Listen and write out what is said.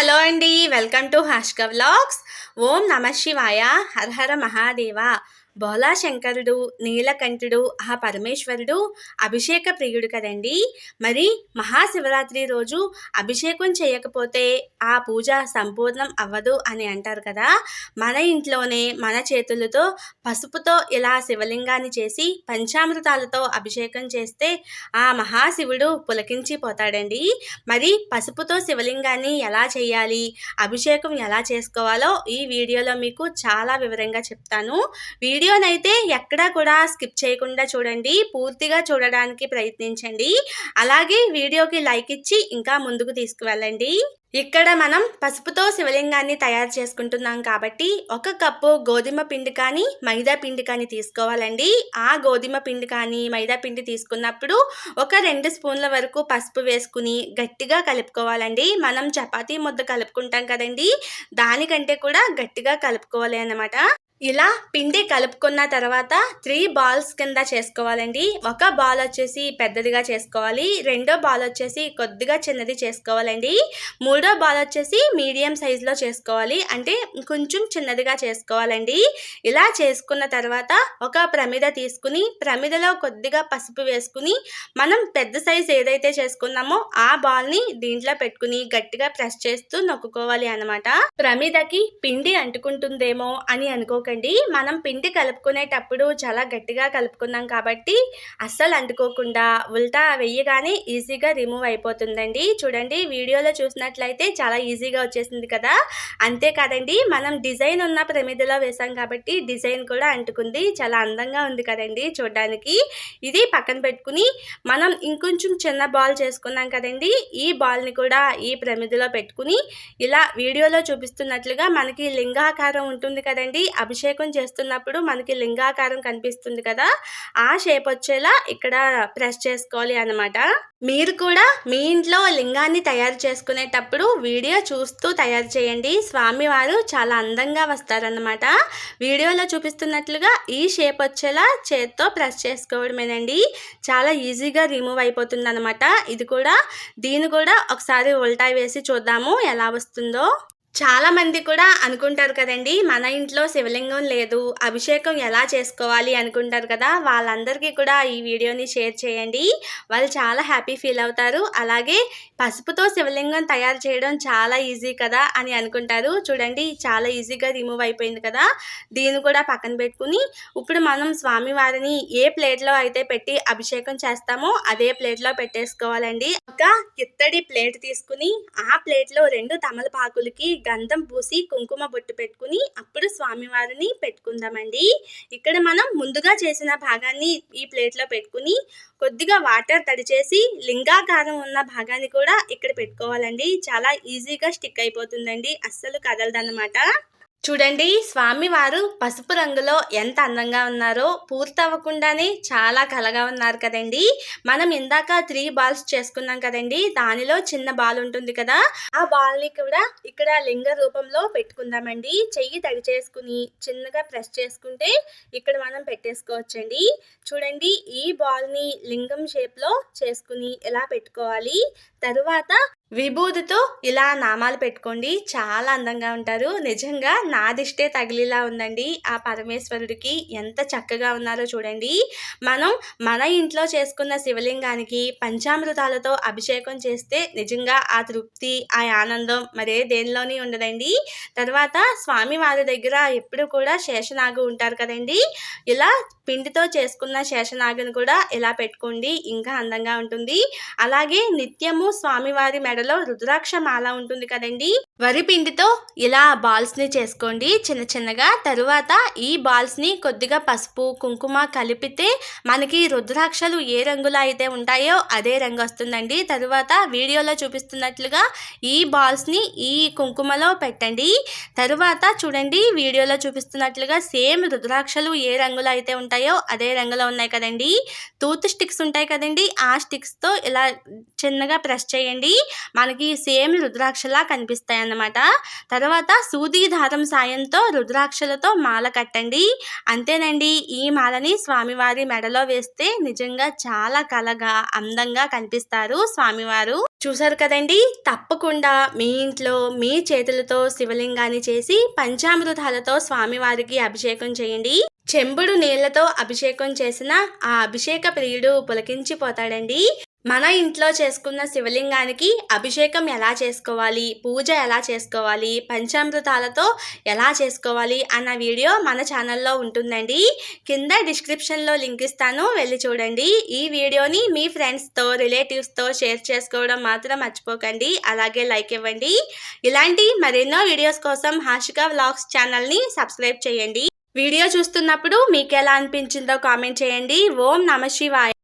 Hello అండి welcome to Hashika vlogs. ఓం నమ శివాయ హర హర మహాదేవ. బోళాశంకరుడు నీలకంఠుడు ఆ పరమేశ్వరుడు అభిషేక ప్రియుడు కదండి. మరి మహాశివరాత్రి రోజు అభిషేకం చేయకపోతే ఆ పూజ సంపూర్ణం అవ్వదు అని అంటారు కదా. మన ఇంట్లోనే మన చేతులతో పసుపుతో ఇలా శివలింగాన్ని చేసి పంచామృతాలతో అభిషేకం చేస్తే ఆ మహాశివుడు పులకించిపోతాడండి మరి పసుపుతో శివలింగాన్ని ఎలా చేయాలి అభిషేకం ఎలా చేసుకోవాలో ఈ వీడియోలో మీకు చాలా వివరంగా చెప్తాను. వీడియోనైతే ఎక్కడా కూడా స్కిప్ చేయకుండా చూడండి. పూర్తిగా చూడడానికి ప్రయత్నించండి. అలాగే వీడియోకి లైక్ ఇచ్చి ఇంకా ముందుకు తీసుకువెళ్ళండి. ఇక్కడ మనం పసుపుతో శివలింగాన్ని తయారు చేసుకుంటున్నాం కాబట్టి ఒక కప్పు గోధుమ పిండి కానీ మైదా పిండి కానీ తీసుకోవాలండి. ఆ గోధుమ పిండి కానీ మైదా పిండి తీసుకున్నప్పుడు ఒక రెండు స్పూన్ల వరకు పసుపు వేసుకుని గట్టిగా కలుపుకోవాలండి. మనం చపాతీ ముద్ద కలుపుకుంటాం కదండి. దానికంటే కూడా గట్టిగా కలుపుకోవాలి అన్నమాట. ఇలా పిండి కలుపుకున్న తర్వాత త్రీ బాల్స్ కింద చేసుకోవాలండి. ఒక బాల్ వచ్చేసి పెద్దదిగా చేసుకోవాలి. రెండో బాల్ వచ్చేసి కొద్దిగా చిన్నది చేసుకోవాలండి. మూడో బాల్ వచ్చేసి మీడియం సైజులో చేసుకోవాలి. అంటే కొంచెం చిన్నదిగా చేసుకోవాలండి. ఇలా చేసుకున్న తర్వాత ఒక ప్రమిద తీసుకుని ప్రమిదలో కొద్దిగా పసుపు వేసుకుని మనం పెద్ద సైజు ఏదైతే చేసుకున్నామో ఆ బాల్ని దీంట్లో పెట్టుకుని గట్టిగా ప్రెస్ చేస్తూ నొక్కుకోవాలి అనమాట ప్రమిదకి పిండి అంటుకుంటుందేమో అని అనుకోకండి. మనం పిండి కలుపుకునేటప్పుడు చాలా గట్టిగా కలుపుకున్నాం కాబట్టి అస్సలు అంటుకోకుండా ఉల్టా వెయ్యగానే ఈజీగా రిమూవ్ అయిపోతుందండి. చూడండి వీడియోలో చూసినట్లయితే చాలా ఈజీగా వచ్చేసింది కదా. అంతేకాదండి మనం డిజైన్ ఉన్న ప్రమిదలో వేసాం కాబట్టి డిజైన్ కూడా అంటుకుంది. చాలా అందంగా ఉంది కదండి చూడడానికి. ఇది పక్కన పెట్టుకుని మనం ఇంకొంచెం చిన్న బాల్ చేసుకున్నాం కదండి ఈ బాల్ని కూడా ఈ ప్రమిదిలో పెట్టుకుని ఇలా వీడియోలో చూపిస్తున్నట్లుగా మనకి లింగాకారం ఉంటుంది కదండి అభిషేకం అభిషేకం చేస్తున్నప్పుడు మనకి లింగాకారం కనిపిస్తుంది కదా ఆ షేప్ వచ్చేలా ఇక్కడ ప్రెస్ చేసుకోవాలి అనమాట మీరు కూడా మీ ఇంట్లో లింగాన్ని తయారు చేసుకునేటప్పుడు వీడియో చూస్తూ తయారు చేయండి. స్వామివారు చాలా అందంగా వస్తారనమాట వీడియోలో చూపిస్తున్నట్లుగా ఈ షేప్ వచ్చేలా చేత్తో ప్రెస్ చేసుకోవడమేనండి. చాలా ఈజీగా రిమూవ్ అయిపోతుంది అనమాట ఇది కూడా దీన్ని కూడా ఒకసారి ఉల్టా వేసి చూద్దాము ఎలా వస్తుందో. చాలా మంది కూడా అనుకుంటారు కదండి మన ఇంట్లో శివలింగం లేదు అభిషేకం ఎలా చేసుకోవాలి అనుకుంటారు కదా వాళ్ళందరికీ కూడా ఈ వీడియోని షేర్ చేయండి. వాళ్ళు చాలా హ్యాపీ ఫీల్ అవుతారు. అలాగే పసుపుతో శివలింగం తయారు చేయడం చాలా ఈజీ కదా అని అనుకుంటారు. చూడండి చాలా ఈజీగా రిమూవ్ అయిపోయింది కదా దీన్ని కూడా పక్కన పెట్టుకుని ఇప్పుడు మనం స్వామివారిని ఏ ప్లేట్లో అయితే పెట్టి అభిషేకం చేస్తామో అదే ప్లేట్లో పెట్టేసుకోవాలండి. ఒక ఇత్తడి ప్లేట్ తీసుకుని ఆ ప్లేట్లో రెండు తమలపాకులకి గంధం పూసి కుంకుమ బొట్టు పెట్టుకుని అప్పుడు స్వామివారిని పెట్టుకుందామండి. ఇక్కడ మనం ముందుగా చేసిన భాగాన్ని ఈ ప్లేట్లో పెట్టుకుని కొద్దిగా వాటర్ తడిచేసి లింగాకారం ఉన్న భాగాన్ని కూడా ఇక్కడ పెట్టుకోవాలండి. చాలా ఈజీగా స్టిక్ అయిపోతుందండి. అస్సలు కదలదన్నమాట. చూడండి స్వామివారు పసుపు రంగులో ఎంత అందంగా ఉన్నారో పూర్తవ్వకుండానే చాలా కలగా ఉన్నారు కదండి. మనం ఇందాక త్రీ బాల్స్ చేసుకున్నాం కదండి దానిలో చిన్న బాల్ ఉంటుంది కదా ఆ బాల్ని కూడా ఇక్కడ లింగ రూపంలో పెట్టుకుందామండి. చెయ్యి తడి చేసుకుని చిన్నగా ప్రెస్ చేసుకుంటే ఇక్కడ మనం పెట్టేసుకోవచ్చండి. చూడండి ఈ బాల్ని లింగం షేప్లో చేసుకుని ఎలా పెట్టుకోవాలి. తరువాత విభూతితో ఇలా నామాలు పెట్టుకోండి. చాలా అందంగా ఉంటారు. నిజంగా నా దిష్టే తగిలిలా ఉందండి. ఆ పరమేశ్వరుడికి ఎంత చక్కగా ఉన్నారో చూడండి. మనం మన ఇంట్లో చేసుకున్న శివలింగానికి పంచామృతాలతో అభిషేకం చేస్తే నిజంగా ఆ తృప్తి ఆ ఆనందం మరే దేనిలోని ఉండదండి. తర్వాత స్వామివారి దగ్గర ఎప్పుడు కూడా శేషనాగు ఉంటారు కదండి. ఇలా పిండితో చేసుకున్న శేషనాగుని కూడా ఇలా పెట్టుకోండి. ఇంకా అందంగా ఉంటుంది. అలాగే నిత్యము స్వామివారి మెడ మెడలో రుద్రాక్ష మాల ఉంటుంది కదండి? వరి పిండితో ఇలా బాల్స్ని చేసుకోండి. చిన్న చిన్నగా తరువాత ఈ బాల్స్ని కొద్దిగా పసుపు కుంకుమ కలిపితే మనకి రుద్రాక్షలు ఏ రంగులో అయితే ఉంటాయో అదే రంగు వస్తుందండి. తరువాత వీడియోలో చూపిస్తున్నట్లుగా ఈ బాల్స్ని ఈ కుంకుమలో పెట్టండి. తరువాత చూడండి వీడియోలో చూపిస్తున్నట్లుగా సేమ్ రుద్రాక్షలు ఏ రంగులో అయితే ఉంటాయో అదే రంగులో ఉన్నాయి కదండి. టూత్ స్టిక్స్ ఉంటాయి కదండి. ఆ స్టిక్స్తో ఇలా చిన్నగా ప్రెస్ చేయండి. మనకి సేమ్ రుద్రాక్షలా కనిపిస్తాయి అనమాట తర్వాత సూది దారం సాయంతో రుద్రాక్షలతో మాల కట్టండి. అంతేనండి ఈ మాలని స్వామివారి మెడలో వేస్తే నిజంగా చాలా కలగా అందంగా కనిపిస్తారు స్వామివారు. చూసారు కదండి తప్పకుండా మీ ఇంట్లో మీ చేతులతో శివలింగాన్ని చేసి పంచామృతాలతో స్వామివారికి అభిషేకం చేయండి. చెంబుడు నీళ్ళతో అభిషేకం చేసిన ఆ అభిషేక ప్రియుడు పులకించిపోతాడండి. మన ఇంట్లో చేసుకున్న శివలింగానికి అభిషేకం ఎలా చేసుకోవాలి? పూజ ఎలా చేసుకోవాలి? పంచామృతాలతో ఎలా చేసుకోవాలి? అన్న వీడియో మన ఛానల్లో ఉంటుందండి. కింద డిస్క్రిప్షన్లో లింక్ ఇస్తాను. వెళ్ళి చూడండి. ఈ వీడియోని మీ ఫ్రెండ్స్తో రిలేటివ్స్తో షేర్ చేసుకోవడం మాత్రం మర్చిపోకండి. అలాగే లైక్ ఇవ్వండి. ఇలాంటి మరెన్నో వీడియోస్ కోసం హాషిక వ్లాగ్స్ ఛానల్ని సబ్స్క్రైబ్ చేయండి. వీడియో చూస్తున్నప్పుడు మీకు ఎలా అనిపించిందో కామెంట్ చేయండి. ఓం నమ శివాయ.